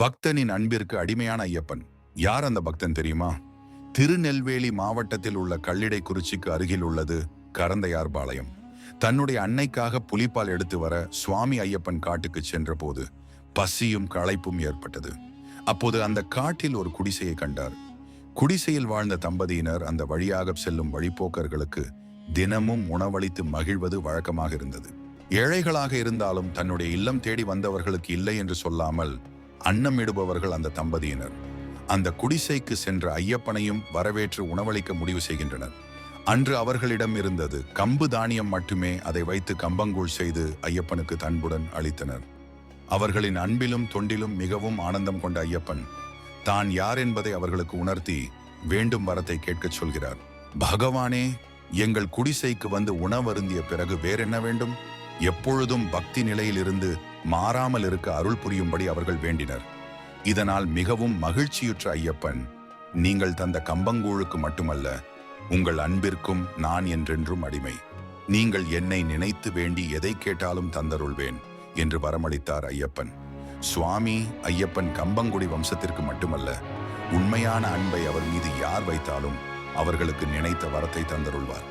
பக்தனின் அன்பிற்கு அடிமையான ஐயப்பன். யார் அந்த பக்தன் தெரியுமா? திருநெல்வேலி மாவட்டத்தில் உள்ள கல்லிடைக்குறிச்சிக்கு அருகில் உள்ளது கரந்தையார்பாளையம் தன்னுடைய அன்னைக்காக புலிப்பால் எடுத்து வர சுவாமி ஐயப்பன் காட்டுக்கு சென்றபோது பசியும் களைப்பும் ஏற்பட்டது. அப்போது அந்த காட்டில் ஒரு குடிசையை கண்டார். குடிசையில் வாழ்ந்த தம்பதியினர் அந்த வழியாக செல்லும் வழிப்போக்கர்களுக்கு தினமும் உணவளித்து மகிழ்வது வழக்கமாக இருந்தது. ஏழைகளாக இருந்தாலும் தன்னுடைய இல்லம் தேடி வந்தவர்களுக்கு இல்லை என்று சொல்லாமல் அன்னமிடுபவர்கள் அந்த தம்பதியினர். அந்த குடிசைக்கு சென்ற ஐயப்பனையும் வரவேற்று உணவளிக்க முடிவு செய்கின்றனர். அன்று அவர்களிடம் இருந்தது கம்பு தானியம் மட்டுமே அதை வைத்து கம்பங்கூழ் செய்து ஐயப்பனுக்கு தன்புடன் அளித்தனர். அவர்களின் அன்பிலும் தொண்டிலும் மிகவும் ஆனந்தம் கொண்ட ஐயப்பன் தான் யார் என்பதை அவர்களுக்கு உணர்த்தி வேண்டும் வரத்தை கேட்கச் சொல்கிறார். பகவானே எங்கள் குடிசைக்கு வந்து உணவருந்திய பிறகு வேறென்ன வேண்டும்? எப்பொழுதும் பக்தி நிலையிலிருந்து மாறாமல் இருக்க அருள் புரியும்படி அவர்கள் வேண்டினர். இதனால் மிகவும் மகிழ்ச்சியுற்ற ஐயப்பன் நீங்கள் தந்த கம்பங்கூழுக்கு மட்டுமல்ல உங்கள் அன்பிற்கும் நான் என்றென்றும் அடிமை. நீங்கள் என்னை நினைத்து வேண்டி எதை கேட்டாலும் தந்தருள்வேன் என்று வரமளித்தார் ஐயப்பன். சுவாமி ஐயப்பன் கம்பங்குடி வம்சத்திற்கு மட்டுமல்ல உண்மையான அன்பை அவர் மீது யார் வைத்தாலும் அவர்களுக்கு நினைத்த வரத்தை தந்தருள்வார்.